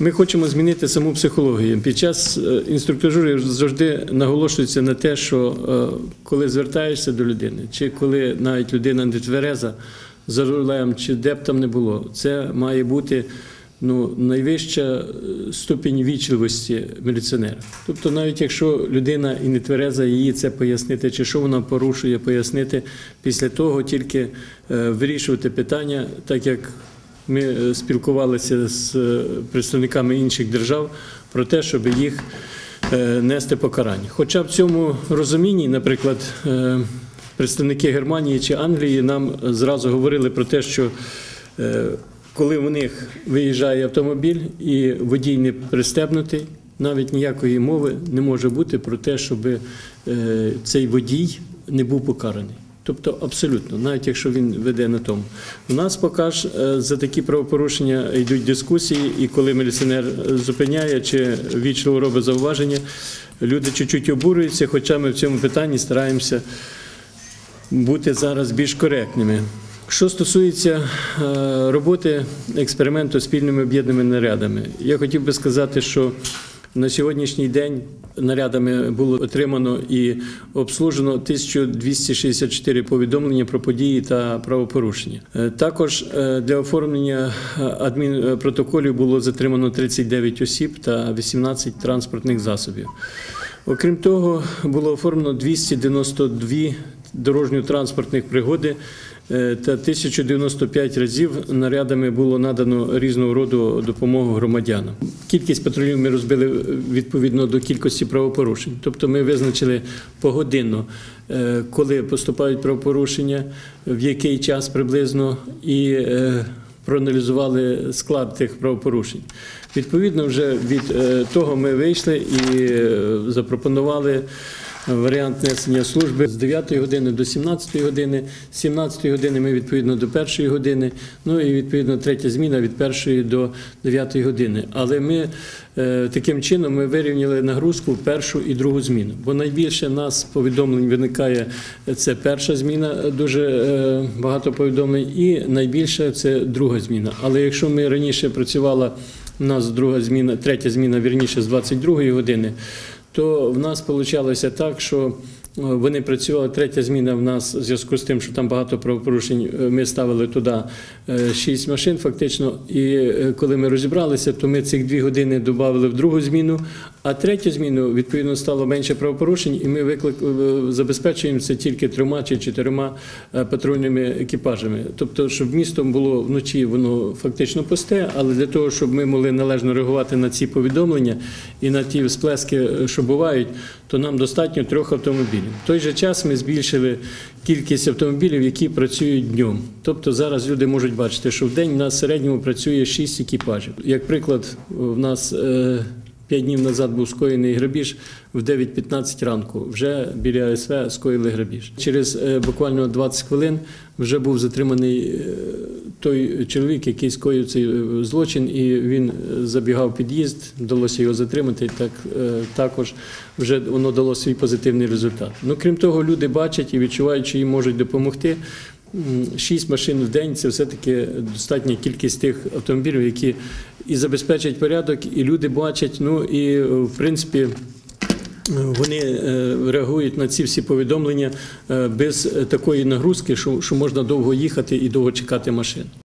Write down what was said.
Ми хочемо змінити саму психологію. Під час е, інструктажу завжди наголошується на те, що е, коли звертаєшся до людини, чи коли навіть людина не твереза за рулем, чи де б там не було, це має бути ну, найвища е, ступінь вічливості міліціонера. Тобто, навіть якщо людина і не твереза, їй це пояснити, чи що вона порушує, пояснити після того тільки вирішувати питання, так як ми е, спілкувалися з е, представниками інших держав про те, щоб їх е, нести покарання. Хоча в цьому розумінні, наприклад, представники Германії чи Англії нам зразу говорили про те, що коли у них виїжджає автомобіль і водій не пристебнутий, навіть ніякої мови не може бути про те, щоб цей водій не був покараний. Тобто абсолютно, навіть якщо він веде на тому. У нас поки ж е, за такі правопорушення йдуть дискусії, і коли міліціонер е, зупиняє чи вічливо робить зауваження, люди чуть-чуть обурюються, хоча ми в цьому питанні стараємося бути зараз більш коректними. Що стосується е, роботи експерименту спільними об'єднаними нарядами, я хотів би сказати, що на сьогоднішній день нарядами було отримано і обслужено 1264 повідомлення про події та правопорушення. Е, Також е, для оформлення е, адмінпротоколів було затримано 39 осіб та 18 транспортних засобів. Окрім того, було оформлено 292 дорожньо-транспортних пригоди та 1095 разів нарядами було надано різного роду допомогу громадянам. Кількість патрулів ми розбили е, відповідно до кількості правопорушень. Тобто ми визначили погодинно, е, коли поступають правопорушення, в який час приблизно і е, проаналізували склад тих правопорушень. Відповідно, вже від е, того ми вийшли і е, запропонували варіант несення служби з 9 години до 17 години, з 17 години ми відповідно до 1 години, ну і відповідно третя зміна від 1 до 9 години. Але ми е, таким чином ми вирівняли нагрузку в першу і другу зміну. Бо найбільше нас повідомлень виникає це перша зміна, дуже е, багато повідомлень, і найбільше це друга зміна. Але якщо ми раніше працювала у нас друга зміна, третя зміна, вірніше з 22 години, то в нас вийшло так, що е, вони працювали. Третя зміна в нас в зв'язку з тим, що там багато правопорушень. е, Ми ставили туди е, шість машин, фактично. І коли ми розібралися, то ми цих дві години додали в другу зміну. А третю зміну відповідно стало менше правопорушень, і ми виклик е, забезпечуємо це тільки трьома чи чотирма е, патрульними екіпажами. Тобто, щоб містом було вночі воно фактично пусте, але для того, щоб ми могли належно реагувати на ці повідомлення і на ті всплески, е, що бувають, то нам достатньо трьох автомобілів. В той же час ми збільшили кількість автомобілів, які працюють днем. Тобто зараз люди можуть бачити, що в день у нас в середньому працює 6 екіпажів. Як приклад, в нас П'ять днів назад був скоєний грабіж в 9.15 ранку. Вже біля АСВ скоїли грабіж. Через е, буквально 20 хвилин вже був затриманий е, той чоловік, який скоїв цей е, злочин, і він забігав під'їзд, вдалося його затримати. Так також вже воно дало свій позитивний результат. Ну крім того, люди бачать і відчувають, що їм можуть допомогти. Шість машин в день це все-таки достатня кількість тих автомобілів, які і забезпечать порядок, і люди бачать. Ну і в принципі. Вони е, реагують на ці всі повідомлення е, без такої нагрузки, що можна довго їхати і довго чекати машин.